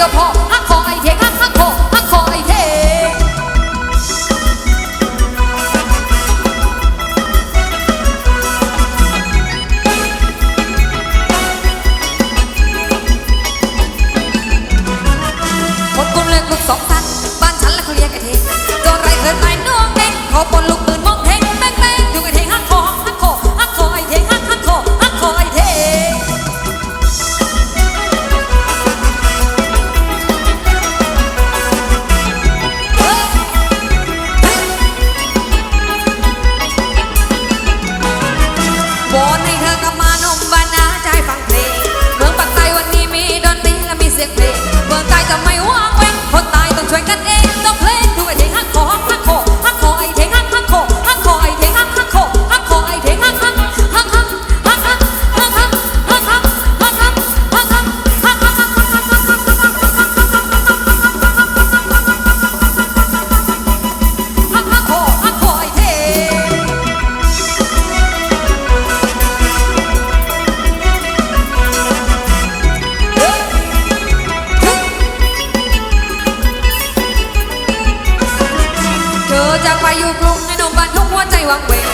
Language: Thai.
ียวพออักขอไอเทงอักอักขออักขอไอเทคนกุมเลือกลูกสองพันบ้านฉันและเขาเรียกไอเทงตัวไรเกินไปน้องเด็กขอบนลูก อยู่กรุงในดงบ้านทุกหัวใจวังเวง